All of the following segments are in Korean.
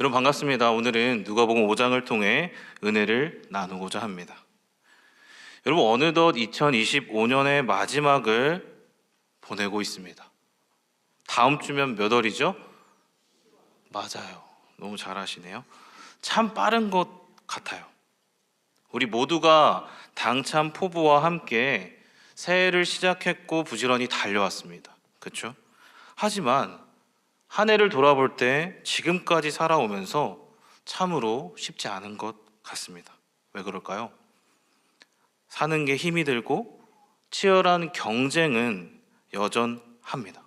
여러분 반갑습니다. 오늘은 누가복음 5장을 통해 은혜를 나누고자 합니다. 여러분 어느덧 2025년의 마지막을 보내고 있습니다. 다음 주면 몇 월이죠? 맞아요. 너무 잘하시네요. 참 빠른 것 같아요. 우리 모두가 당찬 포부와 함께 새해를 시작했고 부지런히 달려왔습니다. 그렇죠? 하지만 한 해를 돌아볼 때 지금까지 살아오면서 참으로 쉽지 않은 것 같습니다. 왜 그럴까요? 사는 게 힘이 들고 치열한 경쟁은 여전합니다.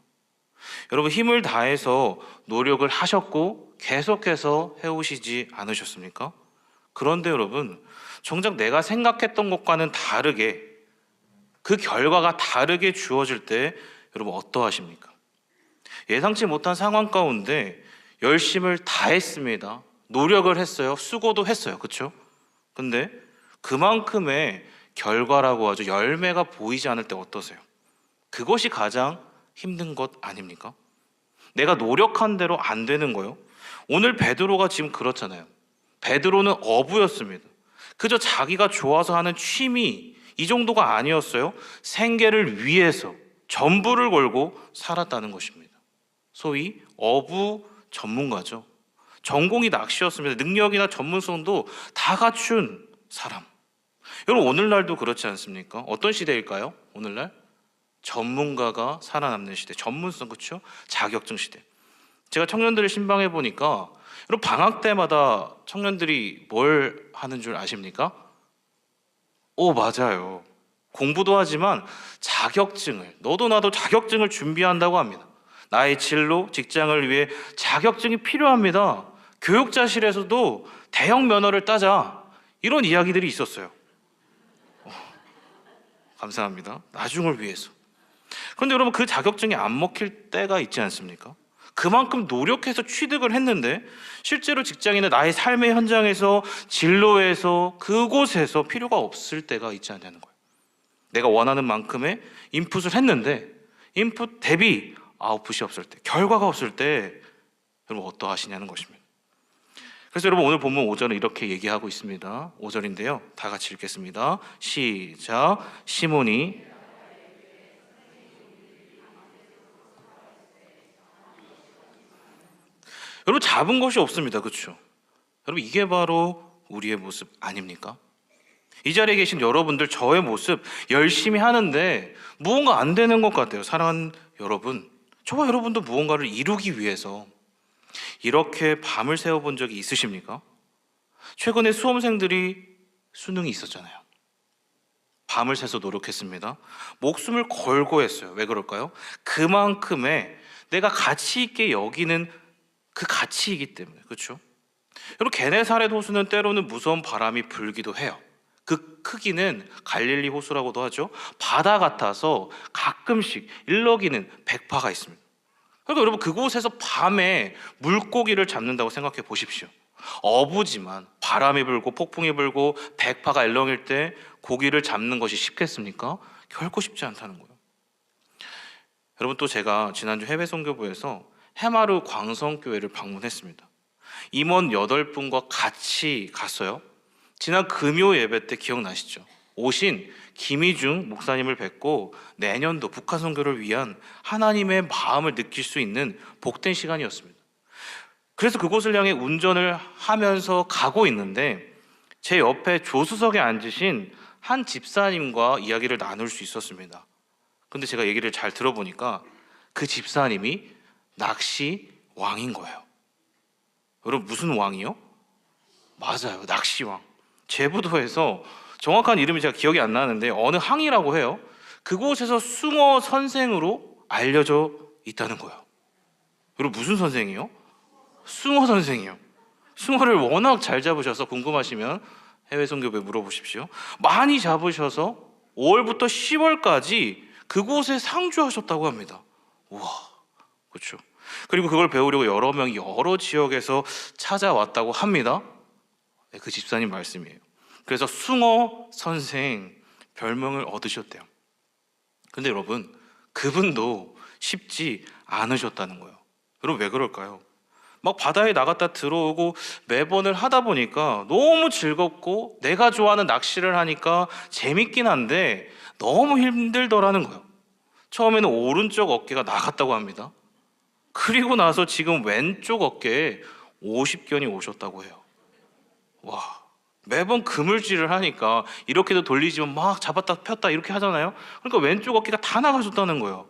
여러분 힘을 다해서 노력을 하셨고 계속해서 해오시지 않으셨습니까? 그런데 여러분 정작 내가 생각했던 것과는 다르게 그 결과가 다르게 주어질 때 여러분 어떠하십니까? 예상치 못한 상황 가운데 열심을 다했습니다. 노력을 했어요. 수고도 했어요. 그렇죠? 근데 그만큼의 결과라고 하죠. 열매가 보이지 않을 때 어떠세요? 그것이 가장 힘든 것 아닙니까? 내가 노력한 대로 안 되는 거요. 오늘 베드로가 지금 그렇잖아요. 베드로는 어부였습니다. 그저 자기가 좋아서 하는 취미 이 정도가 아니었어요. 생계를 위해서 전부를 걸고 살았다는 것입니다. 소위 어부 전문가죠. 전공이 낚시였습니다. 능력이나 전문성도 다 갖춘 사람. 여러분 오늘날도 그렇지 않습니까? 어떤 시대일까요? 오늘날 전문가가 살아남는 시대, 전문성 그렇죠? 자격증 시대. 제가 청년들을 신방해 보니까 여러분 방학 때마다 청년들이 뭘 하는 줄 아십니까? 오 맞아요. 공부도 하지만 자격증을 너도 나도 자격증을 준비한다고 합니다. 나의 진로, 직장을 위해 자격증이 필요합니다. 교육자실에서도 대형 면허를 따자 이런 이야기들이 있었어요. 어, 감사합니다. 나중을 위해서. 그런데 여러분 그 자격증이 안 먹힐 때가 있지 않습니까? 그만큼 노력해서 취득을 했는데 실제로 직장이나 나의 삶의 현장에서 진로에서 그곳에서 필요가 없을 때가 있지 않냐는 거예요. 내가 원하는 만큼의 인풋을 했는데 인풋 대비 아웃풋이 없을 때, 결과가 없을 때 여러분 어떠하시냐는 것입니다. 그래서 여러분 오늘 본문 5절은 이렇게 얘기하고 있습니다. 5절인데요. 다 같이 읽겠습니다. 시작. 시몬이 여러분 잡은 것이 없습니다. 그렇죠? 여러분 이게 바로 우리의 모습 아닙니까? 이 자리에 계신 여러분들 저의 모습 열심히 하는데 무언가 안 되는 것 같아요. 사랑하는 여러분, 저와 여러분도 무언가를 이루기 위해서 이렇게 밤을 새워본 적이 있으십니까? 최근에 수험생들이 수능이 있었잖아요. 밤을 새서 노력했습니다. 목숨을 걸고 했어요. 왜 그럴까요? 그만큼의 내가 가치 있게 여기는 그 가치이기 때문에 그렇죠? 여러분 게네사렛 호수는 때로는 무서운 바람이 불기도 해요. 그 크기는 갈릴리 호수라고도 하죠. 바다 같아서 가끔씩 일렁이는 백파가 있습니다. 그러니까 여러분 그곳에서 밤에 물고기를 잡는다고 생각해 보십시오. 어부지만 바람이 불고 폭풍이 불고 백파가 일렁일 때 고기를 잡는 것이 쉽겠습니까? 결코 쉽지 않다는 거예요. 여러분 또 제가 지난주 해외 선교부에서 해마루 광성교회를 방문했습니다. 임원 8분과 같이 갔어요. 지난 금요 예배 때 기억나시죠? 오신 김희중 목사님을 뵙고 내년도 북한 선교를 위한 하나님의 마음을 느낄 수 있는 복된 시간이었습니다. 그래서 그곳을 향해 운전을 하면서 가고 있는데 제 옆에 조수석에 앉으신 한 집사님과 이야기를 나눌 수 있었습니다. 근데 제가 얘기를 잘 들어보니까 그 집사님이 낚시 왕인 거예요. 여러분 무슨 왕이요? 맞아요. 낚시왕. 제부도에서 정확한 이름이 제가 기억이 안 나는데 어느 항이라고 해요. 그곳에서 숭어 선생으로 알려져 있다는 거예요. 여러분 무슨 선생이요? 숭어 선생이요. 숭어를 워낙 잘 잡으셔서 궁금하시면 해외 선교부에 물어보십시오. 많이 잡으셔서 5월부터 10월까지 그곳에 상주하셨다고 합니다. 우와, 그렇죠. 그리고 그걸 배우려고 여러 명이 여러 지역에서 찾아왔다고 합니다. 네, 그 집사님 말씀이에요. 그래서 숭어 선생 별명을 얻으셨대요. 근데 여러분, 그분도 쉽지 않으셨다는 거예요. 여러분 왜 그럴까요? 막 바다에 나갔다 들어오고 매번을 하다 보니까 너무 즐겁고 내가 좋아하는 낚시를 하니까 재밌긴 한데 너무 힘들더라는 거예요. 처음에는 오른쪽 어깨가 나갔다고 합니다. 그리고 나서 지금 왼쪽 어깨에 50견이 오셨다고 해요. 와, 매번 그물질을 하니까 이렇게도 돌리지만 막 잡았다 폈다 이렇게 하잖아요. 그러니까 왼쪽 어깨가 다 나가셨다는 거예요.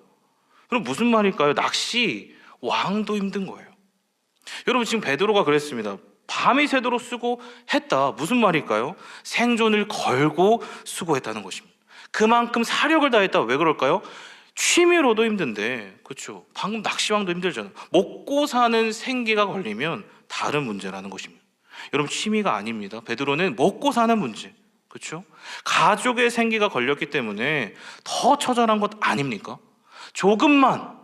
그럼 무슨 말일까요? 낚시 왕도 힘든 거예요. 여러분 지금 베드로가 그랬습니다. 밤이 새도록 수고했다. 무슨 말일까요? 생존을 걸고 수고했다는 것입니다. 그만큼 사력을 다했다. 왜 그럴까요? 취미로도 힘든데, 그렇죠? 방금 낚시왕도 힘들잖아요. 먹고 사는 생계가 걸리면 다른 문제라는 것입니다. 여러분 취미가 아닙니다. 베드로는 먹고 사는 문제, 그렇죠? 가족의 생계가 걸렸기 때문에 더 처절한 것 아닙니까? 조금만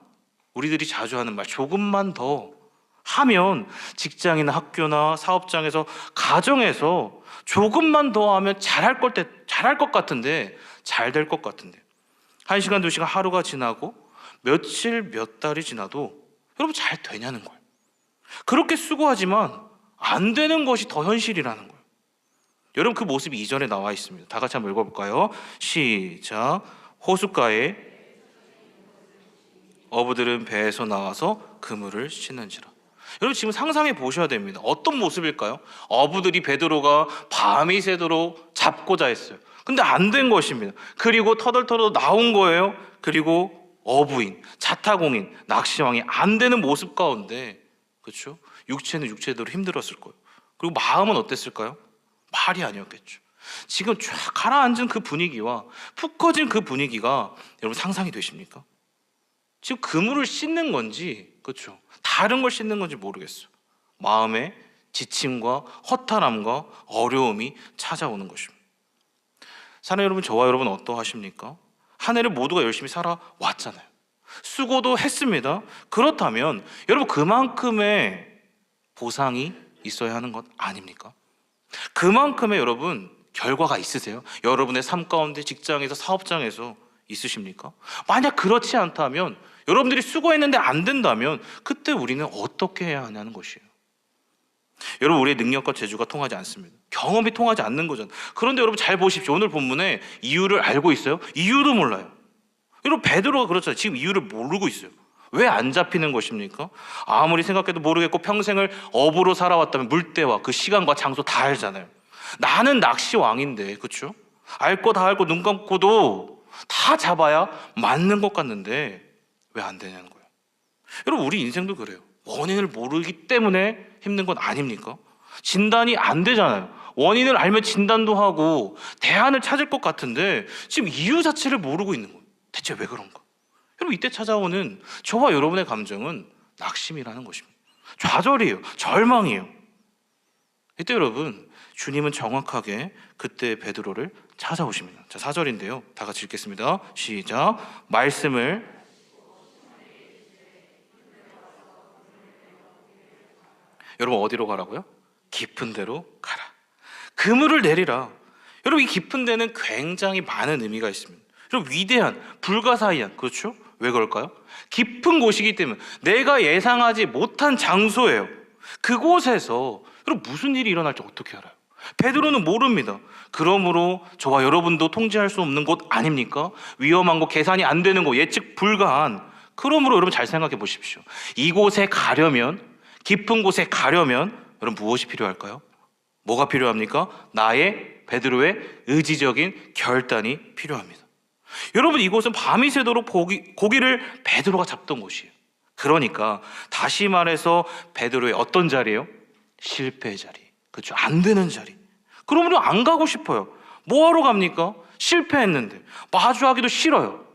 우리들이 자주 하는 말, 조금만 더 하면 직장이나 학교나 사업장에서 가정에서 조금만 더 하면 잘할 것 때 잘할 것 같은데 잘 될 것 같은데 한 시간 두 시간 하루가 지나고 며칠 몇 달이 지나도 여러분 잘 되냐는 거예요. 그렇게 수고하지만 안 되는 것이 더 현실이라는 거예요. 여러분 그 모습이 이전에 나와 있습니다. 다 같이 한번 읽어볼까요? 시작. 호숫가에 어부들은 배에서 나와서 그물을 씻는지라. 여러분 지금 상상해 보셔야 됩니다. 어떤 모습일까요? 어부들이 베드로가 밤이 새도록 잡고자 했어요. 근데 안 된 것입니다. 그리고 터덜터덜 나온 거예요. 그리고 어부인, 자타공인, 낚시왕이 안 되는 모습 가운데 그렇죠? 육체는 육체대로 힘들었을 거예요. 그리고 마음은 어땠을까요? 말이 아니었겠죠. 지금 쫙 가라앉은 그 분위기와 푹 꺼진 그 분위기가 여러분 상상이 되십니까? 지금 그물을 씻는 건지 그렇죠. 다른 걸 씻는 건지 모르겠어요. 마음에 지침과 허탈함과 어려움이 찾아오는 것입니다. 사는 여러분 저와 여러분 어떠하십니까? 한 해를 모두가 열심히 살아왔잖아요. 수고도 했습니다. 그렇다면 여러분 그만큼의 보상이 있어야 하는 것 아닙니까? 그만큼의 여러분 결과가 있으세요? 여러분의 삶 가운데 직장에서 사업장에서 있으십니까? 만약 그렇지 않다면 여러분들이 수고했는데 안 된다면 그때 우리는 어떻게 해야 하냐는 것이에요. 여러분 우리의 능력과 재주가 통하지 않습니다. 경험이 통하지 않는 거잖아요. 그런데 여러분 잘 보십시오. 오늘 본문에 이유를 알고 있어요? 이유도 몰라요. 여러분 베드로가 그렇잖아요. 지금 이유를 모르고 있어요. 왜 안 잡히는 것입니까? 아무리 생각해도 모르겠고 평생을 어부로 살아왔다면 물때와 그 시간과 장소 다 알잖아요. 나는 낚시 왕인데, 그렇죠? 알 거 다 알고 눈 감고도 다 잡아야 맞는 것 같는데 왜 안 되냐는 거예요. 여러분 우리 인생도 그래요. 원인을 모르기 때문에 힘든 건 아닙니까? 진단이 안 되잖아요. 원인을 알면 진단도 하고 대안을 찾을 것 같은데 지금 이유 자체를 모르고 있는 거예요. 대체 왜 그런가? 여러분 이때 찾아오는 저와 여러분의 감정은 낙심이라는 것입니다. 좌절이에요. 절망이에요. 이때 여러분 주님은 정확하게 그때 베드로를 찾아오십니다. 자, 4절인데요. 다 같이 읽겠습니다. 시작. 말씀을 여러분 어디로 가라고요? 깊은 데로 가라. 그물을 내리라. 여러분 이 깊은 데는 굉장히 많은 의미가 있습니다. 여러분 위대한 불가사의한 그렇죠? 왜 그럴까요? 깊은 곳이기 때문에 내가 예상하지 못한 장소예요. 그곳에서 여러분 무슨 일이 일어날지 어떻게 알아요? 베드로는 모릅니다. 그러므로 저와 여러분도 통제할 수 없는 곳 아닙니까? 위험한 곳, 계산이 안 되는 곳, 예측 불가한. 그러므로 여러분 잘 생각해 보십시오. 이곳에 가려면 깊은 곳에 가려면 여러분 무엇이 필요할까요? 뭐가 필요합니까? 나의 베드로의 의지적인 결단이 필요합니다. 여러분 이곳은 밤이 새도록 고기, 고기를 베드로가 잡던 곳이에요. 그러니까 다시 말해서 베드로의 어떤 자리예요? 실패의 자리. 그렇죠. 안 되는 자리. 그러면 안 가고 싶어요. 뭐 하러 갑니까? 실패했는데 마주하기도 싫어요.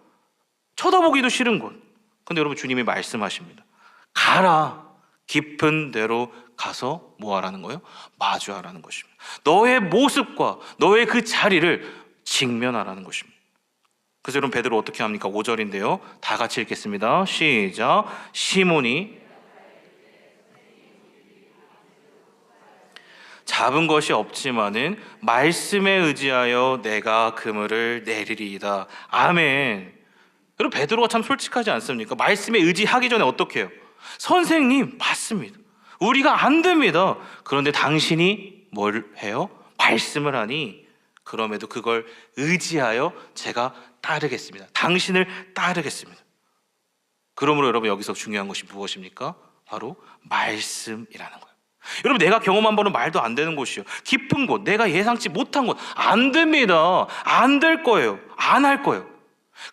쳐다보기도 싫은 곳. 근데 여러분 주님이 말씀하십니다. 가라. 깊은 데로 가서 뭐 하라는 거예요? 마주하라는 것입니다. 너의 모습과 너의 그 자리를 직면하라는 것입니다. 그래서 여러분 베드로 어떻게 합니까? 5절인데요. 다 같이 읽겠습니다. 시작. 시몬이 잡은 것이 없지만은 말씀에 의지하여 내가 그물을 내리리이다. 아멘. 여러분 베드로가 참 솔직하지 않습니까? 말씀에 의지하기 전에 어떻게 해요? 선생님 맞습니다. 우리가 안 됩니다. 그런데 당신이 뭘 해요? 말씀을 하니 그럼에도 그걸 의지하여 제가 따르겠습니다. 당신을 따르겠습니다. 그러므로 여러분 여기서 중요한 것이 무엇입니까? 바로 말씀이라는 거예요. 여러분 내가 경험한 바는 말도 안 되는 곳이요. 깊은 곳, 내가 예상치 못한 곳, 안 됩니다. 안 될 거예요. 안 할 거예요.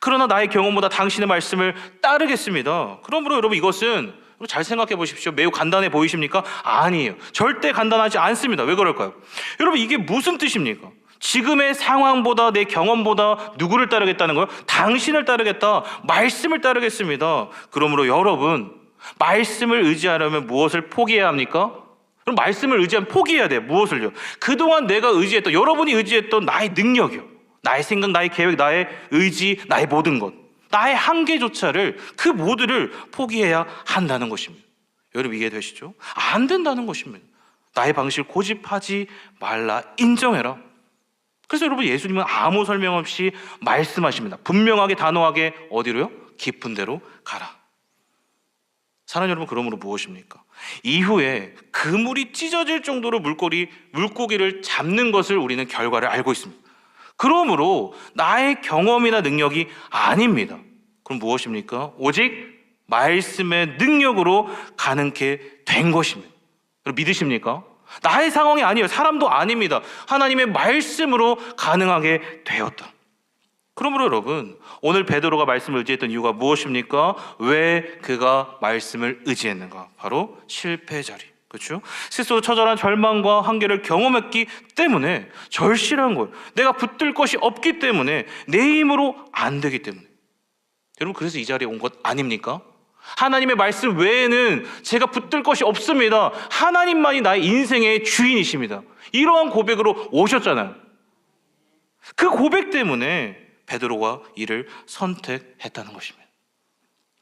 그러나 나의 경험보다 당신의 말씀을 따르겠습니다. 그러므로 여러분 이것은 잘 생각해 보십시오. 매우 간단해 보이십니까? 아니에요. 절대 간단하지 않습니다. 왜 그럴까요? 여러분 이게 무슨 뜻입니까? 지금의 상황보다 내 경험보다 누구를 따르겠다는 거예요? 당신을 따르겠다. 말씀을 따르겠습니다. 그러므로 여러분 말씀을 의지하려면 무엇을 포기해야 합니까? 그럼 말씀을 의지하면 포기해야 돼요. 무엇을요? 그동안 내가 의지했던 여러분이 의지했던 나의 능력이요. 나의 생각, 나의 계획, 나의 의지, 나의 모든 것. 나의 한계조차를 그 모두를 포기해야 한다는 것입니다. 여러분 이해되시죠? 안 된다는 것입니다. 나의 방식을 고집하지 말라 인정해라. 그래서 여러분 예수님은 아무 설명 없이 말씀하십니다. 분명하게 단호하게 어디로요? 깊은 데로 가라. 사랑 여러분 그러므로 무엇입니까? 이후에 그물이 찢어질 정도로 물고기 물고기를 잡는 것을 우리는 결과를 알고 있습니다. 그러므로 나의 경험이나 능력이 아닙니다. 그럼 무엇입니까? 오직 말씀의 능력으로 가능케 된 것입니다. 믿으십니까? 나의 상황이 아니에요. 사람도 아닙니다. 하나님의 말씀으로 가능하게 되었다. 그러므로 여러분, 오늘 베드로가 말씀을 의지했던 이유가 무엇입니까? 왜 그가 말씀을 의지했는가? 바로 실패 자리. 그렇죠? 스스로 처절한 절망과 한계를 경험했기 때문에 절실한 거예요. 내가 붙들 것이 없기 때문에 내 힘으로 안 되기 때문에. 여러분 그래서 이 자리에 온 것 아닙니까? 하나님의 말씀 외에는 제가 붙들 것이 없습니다. 하나님만이 나의 인생의 주인이십니다. 이러한 고백으로 오셨잖아요. 그 고백 때문에 베드로가 이를 선택했다는 것입니다.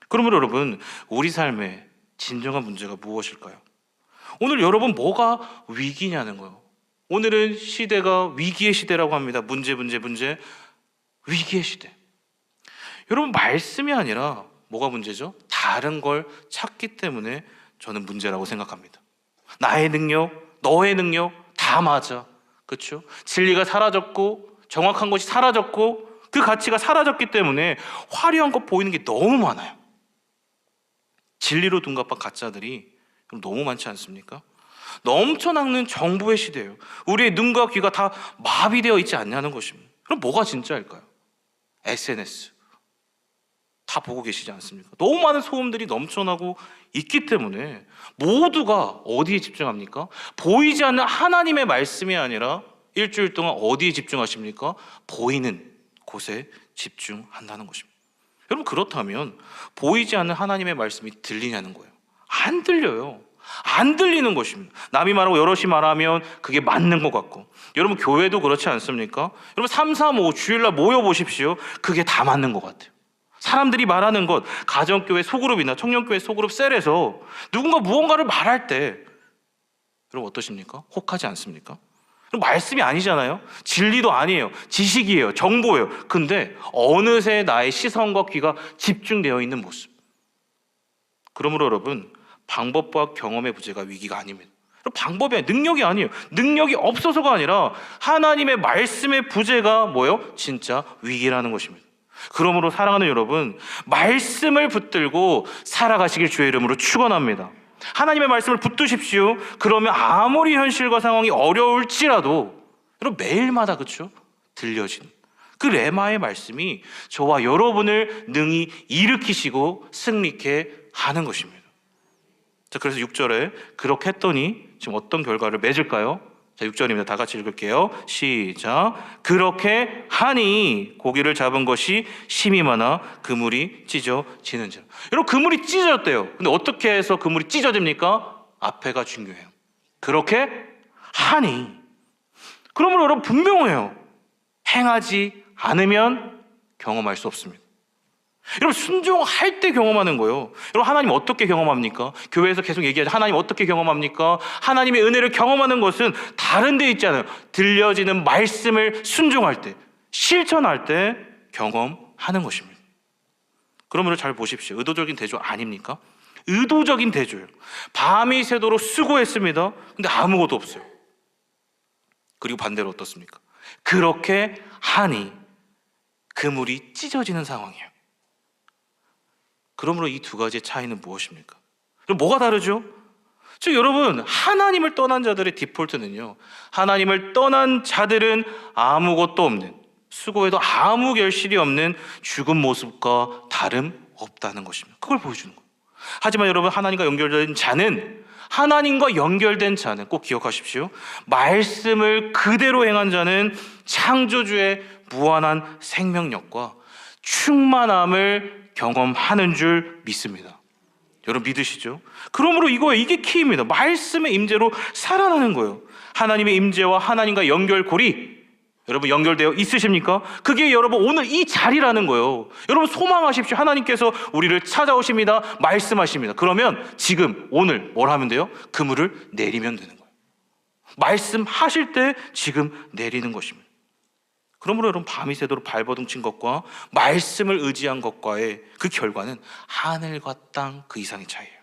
그러므로 여러분, 우리 삶의 진정한 문제가 무엇일까요? 오늘 여러분 뭐가 위기냐는 거예요. 오늘은 시대가 위기의 시대라고 합니다. 문제, 문제, 문제. 위기의 시대. 여러분, 말씀이 아니라 뭐가 문제죠? 다른 걸 찾기 때문에 저는 문제라고 생각합니다. 나의 능력, 너의 능력 다 맞아. 그렇죠? 진리가 사라졌고 정확한 것이 사라졌고 그 가치가 사라졌기 때문에 화려한 것 보이는 게 너무 많아요. 진리로 둔갑한 가짜들이 너무 많지 않습니까? 넘쳐나는 정보의 시대예요. 우리의 눈과 귀가 다 마비되어 있지 않냐는 것입니다. 그럼 뭐가 진짜일까요? SNS. 다 보고 계시지 않습니까? 너무 많은 소음들이 넘쳐나고 있기 때문에 모두가 어디에 집중합니까? 보이지 않는 하나님의 말씀이 아니라 일주일 동안 어디에 집중하십니까? 보이는 곳에 집중한다는 것입니다. 여러분 그렇다면 보이지 않는 하나님의 말씀이 들리냐는 거예요. 안 들려요. 안 들리는 것입니다. 남이 말하고 여럿이 말하면 그게 맞는 것 같고. 여러분 교회도 그렇지 않습니까? 여러분 3, 3, 5 주일날 모여 보십시오. 그게 다 맞는 것 같아요. 사람들이 말하는 것, 가정교회 소그룹이나 청년교회 소그룹 셀에서 누군가 무언가를 말할 때 여러분 어떠십니까? 혹하지 않습니까? 말씀이 아니잖아요. 진리도 아니에요. 지식이에요. 정보예요. 근데 어느새 나의 시선과 귀가 집중되어 있는 모습. 그러므로 여러분 방법과 경험의 부재가 위기가 아닙니다. 방법이 아니 능력이 아니에요. 능력이 없어서가 아니라 하나님의 말씀의 부재가 뭐예요? 진짜 위기라는 것입니다. 그러므로 사랑하는 여러분, 말씀을 붙들고 살아가시길 주의 이름으로 축원합니다. 하나님의 말씀을 붙드십시오. 그러면 아무리 현실과 상황이 어려울지라도 여러분 매일마다 그렇죠? 들려진 그 레마의 말씀이 저와 여러분을 능히 일으키시고 승리케 하는 것입니다. 자, 그래서 6절에 그렇게 했더니 지금 어떤 결과를 맺을까요? 자, 6절입니다. 다 같이 읽을게요. 시작. 그렇게 하니 고기를 잡은 것이 심이 많아 그물이 찢어지는지라. 여러분 그물이 찢어졌대요. 근데 어떻게 해서 그물이 찢어집니까? 앞에가 중요해요. 그렇게 하니. 그러므로 여러분 분명해요. 행하지 않으면 경험할 수 없습니다. 여러분 순종할 때 경험하는 거예요. 여러분 하나님 어떻게 경험합니까? 교회에서 계속 얘기하죠. 하나님 어떻게 경험합니까? 하나님의 은혜를 경험하는 것은 다른 데 있잖아요. 들려지는 말씀을 순종할 때, 실천할 때 경험하는 것입니다. 그러므로 잘 보십시오. 의도적인 대조 아닙니까? 의도적인 대조예요. 밤이 새도록 수고했습니다. 근데 아무것도 없어요. 그리고 반대로 어떻습니까? 그렇게 하니 그물이 찢어지는 상황이에요. 그러므로 이 두 가지의 차이는 무엇입니까? 그럼 뭐가 다르죠? 즉 여러분 하나님을 떠난 자들의 디폴트는요. 하나님을 떠난 자들은 아무것도 없는 수고해도 아무 결실이 없는 죽은 모습과 다름 없다는 것입니다. 그걸 보여주는 거예요. 하지만 여러분 하나님과 연결된 자는 하나님과 연결된 자는 꼭 기억하십시오. 말씀을 그대로 행한 자는 창조주의 무한한 생명력과 충만함을 경험하는 줄 믿습니다. 여러분 믿으시죠? 그러므로 이거 이게 키입니다. 말씀의 임재로 살아나는 거예요. 하나님의 임재와 하나님과 연결고리 여러분 연결되어 있으십니까? 그게 여러분 오늘 이 자리라는 거예요. 여러분 소망하십시오. 하나님께서 우리를 찾아오십니다. 말씀하십니다. 그러면 지금 오늘 뭘 하면 돼요? 그물을 내리면 되는 거예요. 말씀하실 때 지금 내리는 것입니다. 그러므로 여러분 밤이 새도록 발버둥 친 것과 말씀을 의지한 것과의 그 결과는 하늘과 땅 그 이상의 차이예요.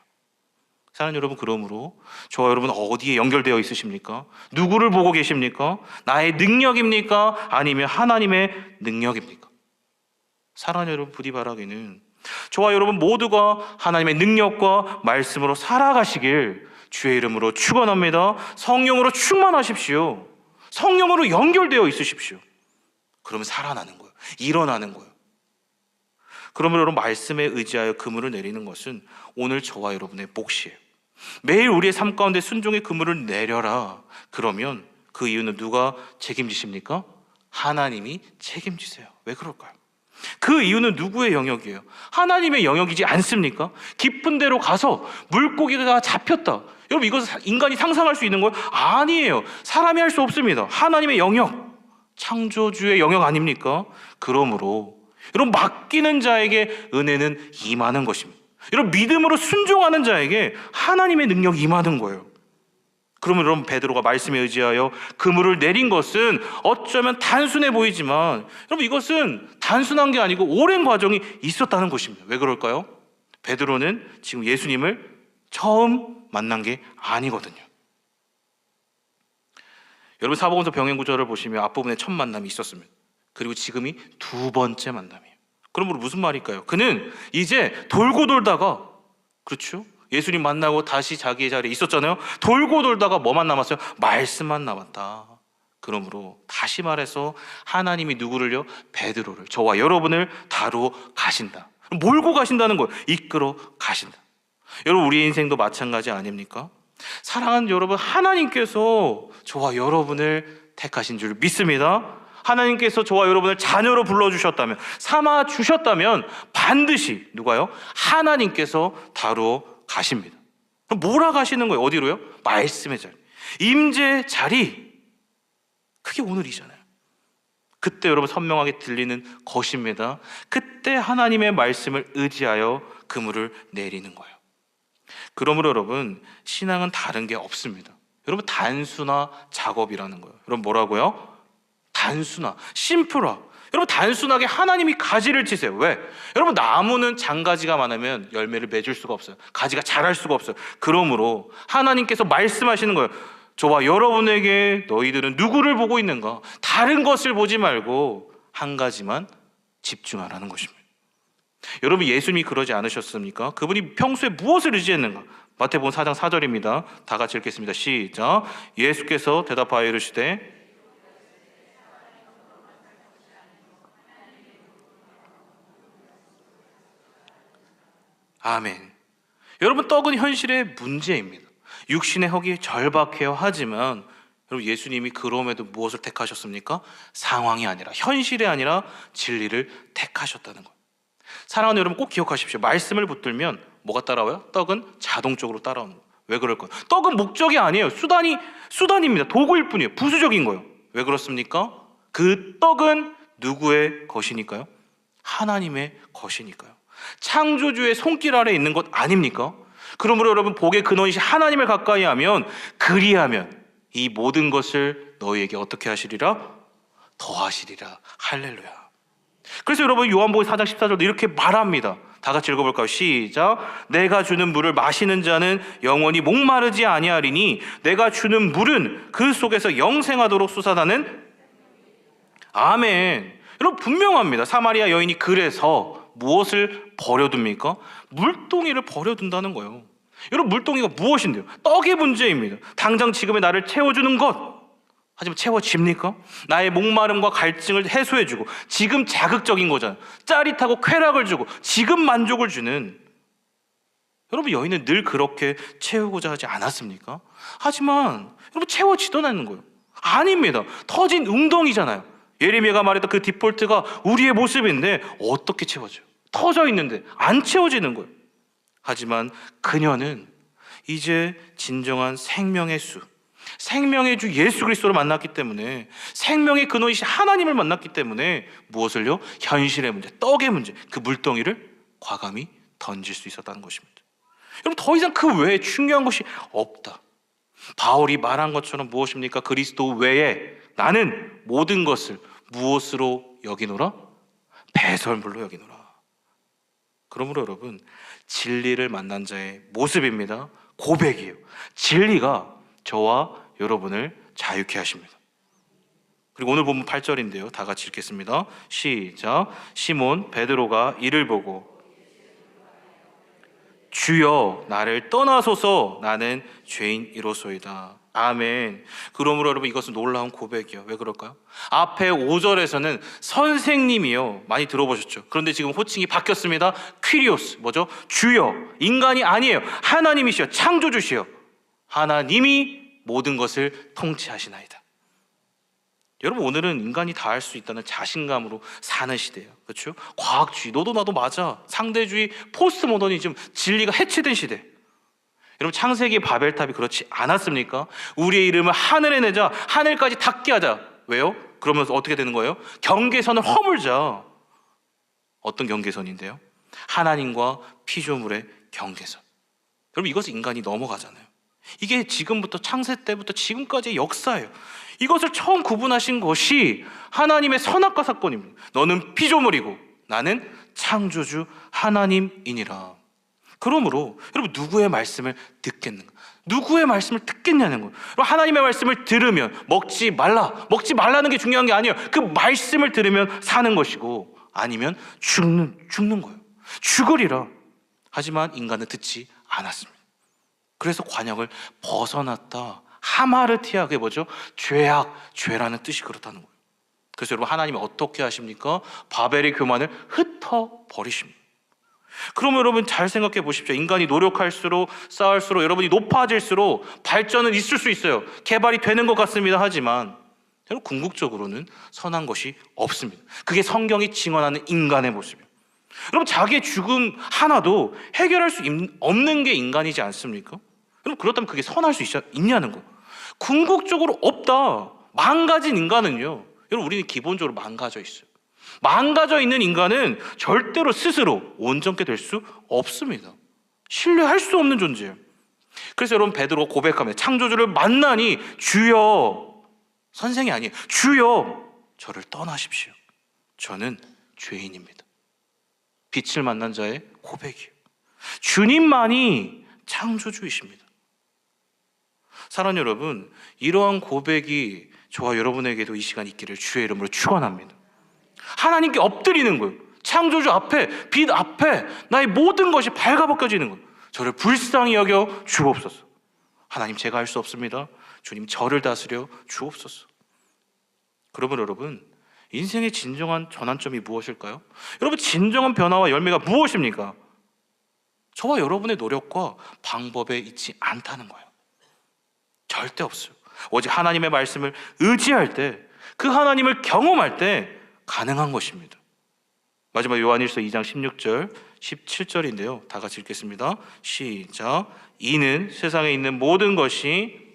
사랑하는 여러분 그러므로 저와 여러분 어디에 연결되어 있으십니까? 누구를 보고 계십니까? 나의 능력입니까? 아니면 하나님의 능력입니까? 사랑하는 여러분 부디 바라기는 저와 여러분 모두가 하나님의 능력과 말씀으로 살아가시길 주의 이름으로 축원합니다. 성령으로 충만하십시오. 성령으로 연결되어 있으십시오. 그러면 살아나는 거예요. 일어나는 거예요. 여러분 말씀에 의지하여 그물을 내리는 것은 오늘 저와 여러분의 몫이에요. 매일 우리의 삶 가운데 순종의 그물을 내려라. 그러면 그 이유는 누가 책임지십니까? 하나님이 책임지세요. 왜 그럴까요? 그 이유는 누구의 영역이에요? 하나님의 영역이지 않습니까? 깊은 데로 가서 물고기가 잡혔다. 여러분 이것은 인간이 상상할 수 있는 거예요? 아니에요. 사람이 할 수 없습니다. 하나님의 영역, 창조주의 영역 아닙니까? 그러므로 여러분 맡기는 자에게 은혜는 임하는 것입니다. 여러분 믿음으로 순종하는 자에게 하나님의 능력이 임하는 거예요. 그러면 여러분 베드로가 말씀에 의지하여 그물을 내린 것은 어쩌면 단순해 보이지만 여러분 이것은 단순한 게 아니고 오랜 과정이 있었다는 것입니다. 왜 그럴까요? 베드로는 지금 예수님을 처음 만난 게 아니거든요. 여러분 사복음서 병행 구절을 보시면 앞부분에 첫 만남이 있었습니다. 그리고 지금이 두 번째 만남이에요. 그러므로 무슨 말일까요? 그는 이제 돌고 돌다가 그렇죠? 예수님 만나고 다시 자기의 자리에 있었잖아요. 돌고 돌다가 뭐만 남았어요? 말씀만 남았다. 그러므로 다시 말해서 하나님이 누구를요? 베드로를 저와 여러분을 다루어 가신다. 몰고 가신다는 거예요. 이끌어 가신다. 여러분 우리 인생도 마찬가지 아닙니까? 사랑하는 여러분 하나님께서 저와 여러분을 택하신 줄 믿습니다. 하나님께서 저와 여러분을 자녀로 불러주셨다면, 삼아 주셨다면 반드시 누가요? 하나님께서 다루어 가십니다. 그럼 몰아가시는 거예요. 어디로요? 말씀의 자리. 임재 자리. 그게 오늘이잖아요. 그때 여러분 선명하게 들리는 것입니다. 그때 하나님의 말씀을 의지하여 그물을 내리는 거예요. 그러므로 여러분 신앙은 다른 게 없습니다. 여러분 단순화 작업이라는 거예요. 여러분 뭐라고요? 단순화, 심플화. 여러분 단순하게 하나님이 가지를 치세요. 왜? 여러분 나무는 장가지가 많으면 열매를 맺을 수가 없어요. 가지가 자랄 수가 없어요. 그러므로 하나님께서 말씀하시는 거예요. 저와 여러분에게 너희들은 누구를 보고 있는가? 다른 것을 보지 말고 한 가지만 집중하라는 것입니다. 여러분 예수님이 그러지 않으셨습니까? 그분이 평소에 무엇을 의지했는가? 마태복음 4장 4절입니다. 다 같이 읽겠습니다. 시작. 예수께서 대답하여 이르시되 아멘. 여러분 떡은 현실의 문제입니다. 육신의 허기 절박해야 하지만 여러분 예수님이 그럼에도 무엇을 택하셨습니까? 상황이 아니라 현실이 아니라 진리를 택하셨다는 거예요. 사랑하는 여러분 꼭 기억하십시오. 말씀을 붙들면 뭐가 따라와요? 떡은 자동적으로 따라오는 거예요. 왜 그럴까요? 떡은 목적이 아니에요. 수단이 수단입니다. 도구일 뿐이에요. 부수적인 거예요. 왜 그렇습니까? 그 떡은 누구의 것이니까요? 하나님의 것이니까요. 창조주의 손길 아래 있는 것 아닙니까? 그러므로 여러분 복의 근원이신 하나님을 가까이 하면 그리하면 이 모든 것을 너희에게 어떻게 하시리라? 더하시리라. 할렐루야. 그래서 여러분 요한복음 4장 14절도 이렇게 말합니다. 다 같이 읽어볼까요? 시작. 내가 주는 물을 마시는 자는 영원히 목마르지 아니하리니 내가 주는 물은 그 속에서 영생하도록 솟아나는 아멘. 여러분 분명합니다. 사마리아 여인이 그래서 무엇을 버려둡니까? 물동이를 버려둔다는 거예요. 여러분 물동이가 무엇인데요? 떡의 문제입니다. 당장 지금의 나를 채워주는 것. 하지만 채워집니까? 나의 목마름과 갈증을 해소해주고 지금 자극적인 거잖아요. 짜릿하고 쾌락을 주고 지금 만족을 주는 여러분 여인은 늘 그렇게 채우고자 하지 않았습니까? 하지만 여러분 채워지더라는 거예요. 아닙니다. 터진 웅덩이잖아요. 예레미야가 말했던 그 디폴트가 우리의 모습인데 어떻게 채워져요? 터져 있는데 안 채워지는 거예요. 하지만 그녀는 이제 진정한 생명의 수, 생명의 주 예수 그리스도를 만났기 때문에 생명의 근원이신 하나님을 만났기 때문에 무엇을요? 현실의 문제, 떡의 문제, 그 물덩이를 과감히 던질 수 있었다는 것입니다. 여러분 더 이상 그 외에 중요한 것이 없다. 바울이 말한 것처럼 무엇입니까? 그리스도 외에 나는 모든 것을 무엇으로 여기노라? 배설물로 여기노라. 그러므로 여러분 진리를 만난 자의 모습입니다. 고백이에요. 진리가 저와 여러분을 자유케 하십니다. 그리고 오늘 본문 8절인데요. 다 같이 읽겠습니다. 시작. 시몬 베드로가 이를 보고 주여 나를 떠나소서 나는 죄인이로소이다. 아멘. 그러므로 여러분 이것은 놀라운 고백이요. 왜 그럴까요? 앞에 5절에서는 선생님이요. 많이 들어보셨죠? 그런데 지금 호칭이 바뀌었습니다. 퀴리오스. 뭐죠? 주여. 인간이 아니에요. 하나님이시여. 창조주시여. 하나님이 모든 것을 통치하시나이다. 여러분 오늘은 인간이 다 할 수 있다는 자신감으로 사는 시대예요. 그렇죠? 과학주의 너도 나도 맞아. 상대주의, 포스트 모더니즘 진리가 해체된 시대. 여러분 창세기 바벨탑이 그렇지 않았습니까? 우리의 이름을 하늘에 내자 하늘까지 닿게 하자. 왜요? 그러면서 어떻게 되는 거예요? 경계선을 허물자. 어떤 경계선인데요? 하나님과 피조물의 경계선. 여러분 이것을 인간이 넘어가잖아요. 이게 지금부터 창세 때부터 지금까지의 역사예요. 이것을 처음 구분하신 것이 하나님의 선악과 사건입니다. 너는 피조물이고 나는 창조주 하나님이니라. 그러므로 여러분 누구의 말씀을 듣겠는가? 누구의 말씀을 듣겠냐는 거예요. 하나님의 말씀을 들으면 먹지 말라. 먹지 말라는 게 중요한 게 아니에요. 그 말씀을 들으면 사는 것이고 아니면 죽는 죽는 거예요. 죽으리라. 하지만 인간은 듣지 않았습니다. 그래서 관역을 벗어났다. 하마르티아게 뭐죠? 죄악, 죄라는 뜻이 그렇다는 거예요. 그래서 여러분 하나님이 어떻게 하십니까? 바벨의 교만을 흩어 버리십니다. 그러면 여러분 잘 생각해 보십시오. 인간이 노력할수록 쌓을수록 여러분이 높아질수록 발전은 있을 수 있어요. 개발이 되는 것 같습니다. 하지만 여러분 궁극적으로는 선한 것이 없습니다. 그게 성경이 증언하는 인간의 모습이에요. 여러분 자기의 죽음 하나도 해결할 수 있- 없는 게 인간이지 않습니까? 그럼 그렇다면 그게 선할 수 있, 있냐는 거. 궁극적으로 없다. 망가진 인간은요. 여러분 우리는 기본적으로 망가져 있어요. 망가져 있는 인간은 절대로 스스로 온전케 될 수 없습니다. 신뢰할 수 없는 존재예요. 그래서 여러분 베드로가 고백합니다. 창조주를 만나니 주여 선생이 아니에요. 주여 저를 떠나십시오. 저는 죄인입니다. 빛을 만난 자의 고백이에요. 주님만이 창조주이십니다. 사랑 여러분, 이러한 고백이 저와 여러분에게도 이 시간 있기를 주의 이름으로 축원합니다. 하나님께 엎드리는 거예요. 창조주 앞에, 빛 앞에 나의 모든 것이 발가벗겨지는 거예요. 저를 불쌍히 여겨 주옵소서. 하나님 제가 할 수 없습니다. 주님 저를 다스려 주옵소서. 그러면 여러분, 인생의 진정한 전환점이 무엇일까요? 여러분, 진정한 변화와 열매가 무엇입니까? 저와 여러분의 노력과 방법에 있지 않다는 거예요. 절대 없어요. 오직 하나님의 말씀을 의지할 때, 그 하나님을 경험할 때 가능한 것입니다. 마지막 요한일서 2장 16절, 17절인데요. 다 같이 읽겠습니다. 시작. 이는 세상에 있는 모든 것이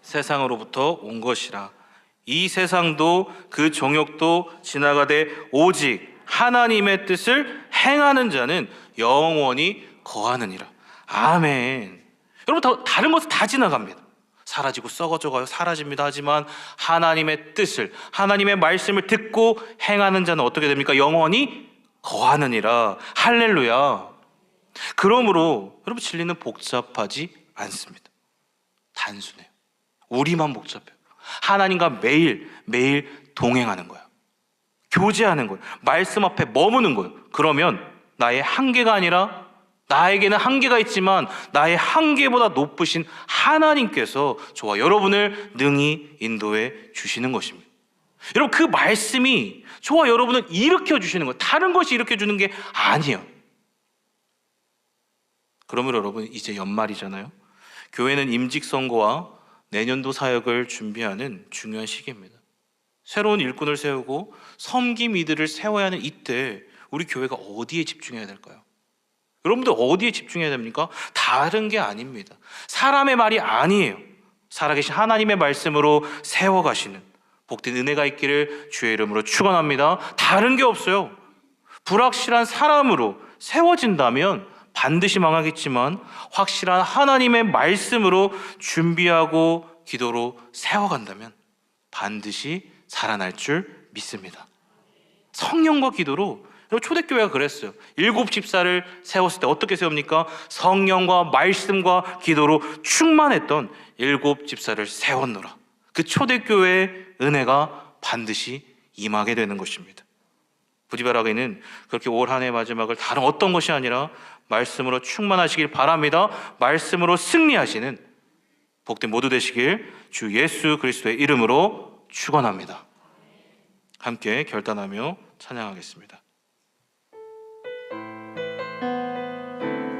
세상으로부터 온 것이라. 이 세상도 그 정욕도 지나가되 오직 하나님의 뜻을 행하는 자는 영원히 거하느니라. 아멘. 여러분 다, 다른 것은 다 지나갑니다. 사라지고 썩어져 가요. 사라집니다. 하지만 하나님의 뜻을 하나님의 말씀을 듣고 행하는 자는 어떻게 됩니까? 영원히 거하느니라. 할렐루야. 그러므로 여러분 진리는 복잡하지 않습니다. 단순해요. 우리만 복잡해요. 하나님과 매일 매일 동행하는 거예요. 교제하는 거예요. 말씀 앞에 머무는 거예요. 그러면 나의 한계가 아니라 나에게는 한계가 있지만 나의 한계보다 높으신 하나님께서 저와 여러분을 능히 인도해 주시는 것입니다. 여러분 그 말씀이 저와 여러분을 일으켜 주시는 거예요. 다른 것이 일으켜 주는 게 아니에요. 그러므로 여러분 이제 연말이잖아요. 교회는 임직 선거와 내년도 사역을 준비하는 중요한 시기입니다. 새로운 일꾼을 세우고 섬김 이들을 세워야 하는 이때 우리 교회가 어디에 집중해야 될까요? 여러분들 어디에 집중해야 됩니까? 다른 게 아닙니다. 사람의 말이 아니에요. 살아계신 하나님의 말씀으로 세워가시는 복된 은혜가 있기를 주의 이름으로 축원합니다. 다른 게 없어요. 불확실한 사람으로 세워진다면 반드시 망하겠지만 확실한 하나님의 말씀으로 준비하고 기도로 세워간다면 반드시 살아날 줄 믿습니다. 성령과 기도로 초대교회가 그랬어요. 일곱 집사를 세웠을 때 어떻게 세웁니까? 성령과 말씀과 기도로 충만했던 일곱 집사를 세웠노라. 그 초대교회의 은혜가 반드시 임하게 되는 것입니다. 부디바라기는 그렇게 올 한 해 마지막을 다른 어떤 것이 아니라 말씀으로 충만하시길 바랍니다. 말씀으로 승리하시는 복된 모두 되시길 주 예수 그리스도의 이름으로 축원합니다. 함께 결단하며 찬양하겠습니다.